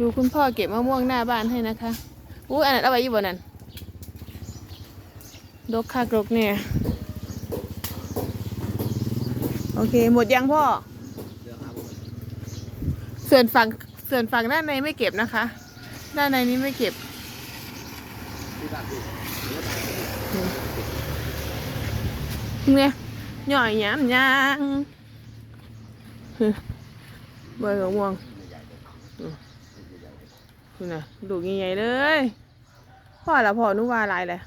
ดูคุณพ่อเก็บมะม่วงหน้าบ้านให้นะคะอู้อันนั้นเอาไว้อยู่บนนั้นดกคักดกเนี่ย โอเค หมดยังพ่อ ส่วนฝั่งส่วนฝั่งด้านในไม่เก็บนะคะ ด้านในนี้ไม่เก็บ เนี่ยหน่อยหยามยางเบอร์ม่วง นี่นะดูกใหญ่ๆเลยพ่อละพ่อนุว่าหลายเลย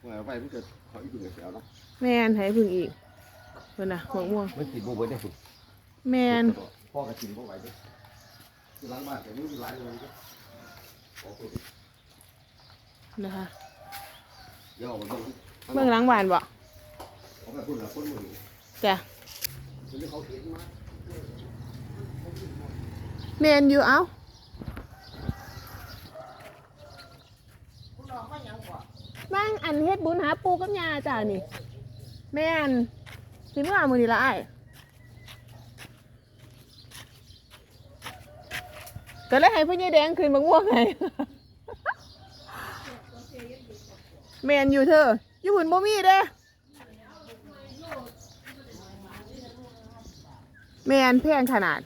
เอาไปมันเกิดเขาอีกเสียวเนาะแม่นให้พึ่งอีกเพิ่นน่ะหมวกม่วงมันกินบ่เบิดได้สุดแม่นพ่อก็กินบ่ไหวเด้ที่หลังบ้านแต่นี่มีหลายเลยก็ขอคุยนะคะเดี๋ยวเอาไปเบิ่งเบื้องหลังบ้านบ่เอาไปพูดละคนมือจ้ะคนที่เขาเห็นมาแม่นอยู่เอ้า บ้างอันเฮ็ดบุญหาปูกับยาจ้ะนี่ แม่นสิเมื่อมื้อนี้ละอ้ก็เลยให้พ่อใหญ่แดงคืนบักม่วงให้แม่นอยู่เธออยู่หุ่นบ่มีเด้แม่นแพงขนาด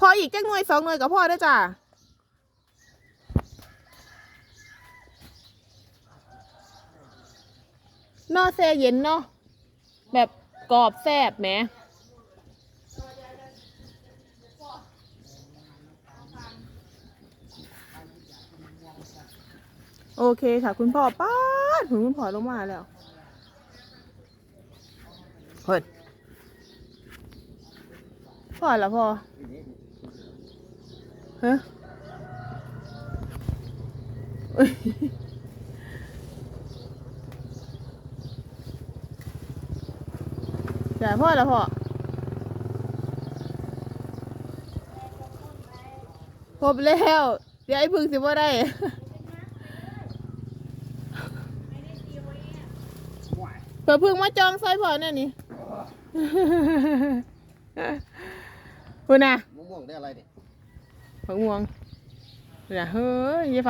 พออีกจักหน่วยสองหน่วยกับพ่อได้จ้ะ นอแซ่เย็นเนาะแบบกรอบแซบแหมโอเคค่ะ คุณพ่อป้าดถึงคุณพ่อลงมาแล้วเฮ้ยพ่อละพ่อฮะอุ๊ย จ่ายพ่อแล้วพ่อครบแล้วเดี๋ยวไอ้พึ่งสิว่าได้เผื่อพึ่งมาจองซอยพ่อเนี่ยนี่คุณน่ะมะม่วงได้อะไรเนี่ยผักม่วงคุณน่ะเฮ้ยอยาฝา